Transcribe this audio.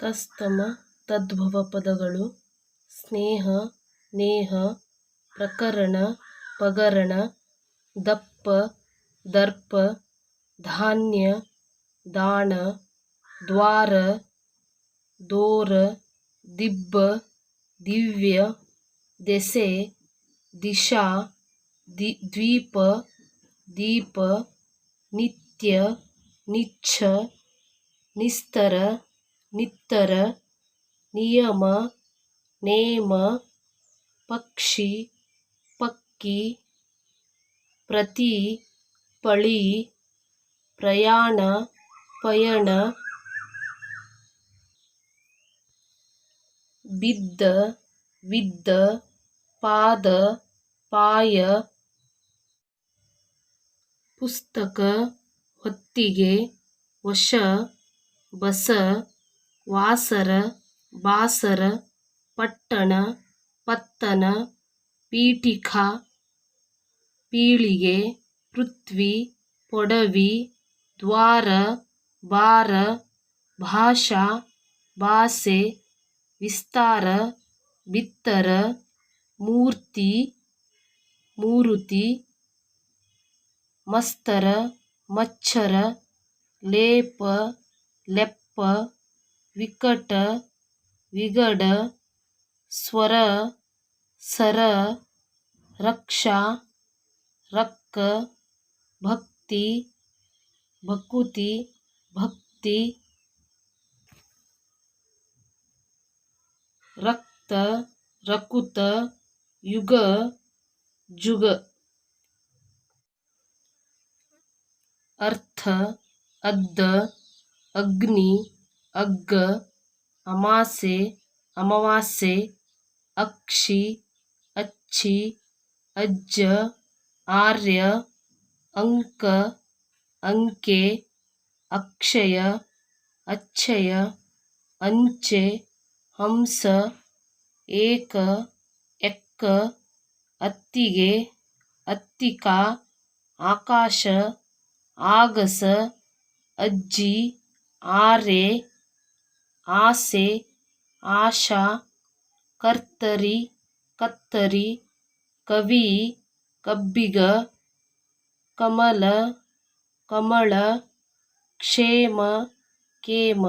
ತತ್ಸಮ ತದ್ಭವ ಪದಗಳು ಸ್ನೇಹ, ನೇಹ, ಪ್ರಕರಣ, ಪಗರಣ, ದಪ್ಪ, ದರ್ಪ, ಧಾನ್ಯ, ದಾಣ, ದ್ವಾರ, ದೋರ, ದಿಬ್ಬ, ದಿವ್ಯ, ದೆಸೆ, ದಿಶಾ, ದಿ, ದ್ವೀಪ, ದೀಪ, ನಿತ್ಯ, ನಿಚ್ಛ, ನಿಸ್ತರ ನಿತ್ತರ ನಿಯಮ ನೇಮ ಪಕ್ಷಿ ಪಕ್ಕಿ ಪ್ರತಿ ಪಳಿ ಪ್ರಯಾಣ ಪಯಣ ಬಿದ್ದ ವಿದ್ದ ಪಾದ ಪಾಯ ಪುಸ್ತಕ ಹೊತ್ತಿಗೆ ವಶ ಬಸ ವಾಸರ, ಬಾಸರ, ಪಟ್ಟಣ, ಪತ್ತನ, ಪೀಠಿಕಾ, ಪೀಳಿಗೆ, ಪೃಥ್ವಿ, ಪೊಡವಿ, ದ್ವಾರ, ಬಾರ, ಭಾಷಾ ಭಾಷೆ ವಿಸ್ತಾರ, ಬಿತ್ತರ, ಮೂರ್ತಿ, ಮೂರುತಿ, ಮಸ್ತರ, ಮಚ್ಚರ, ಲೇಪ, ಲೆಪ್ಪ विकट विगड स्वर सर रक्षा रक्क भक्ति भकुति भक्ति रक्त रकुत युग जुग अर्थ अद्द अग्नि ಅಗ್ಗ, ಅಮಾಸೆ, ಅಮಾವಾಸ್ಯೆ, ಅಕ್ಷಿ, ಅಚ್ಚಿ, ಅಜ್ಜ, ಆರ್ಯ, ಅಂಕ, ಅಂಕೆ, ಅಕ್ಷಯ, ಅಚ್ಚಯ, ಅಂಚೆ, ಹಂಸ, ಏಕ, ಎಕ್ಕ, ಅತ್ತಿಗೆ, ಅತ್ತಿಕಾ, ಆಕಾಶ, ಆಗಸ, ಅಜ್ಜಿ ಆರೆ ಆಸೆ ಆಶಾ ಕರ್ತರಿ ಕತ್ತರಿ ಕವಿ ಕಬ್ಬಿಗ ಕಮಲ ಕಮಳ ಕ್ಷೇಮ ಕೇಮ.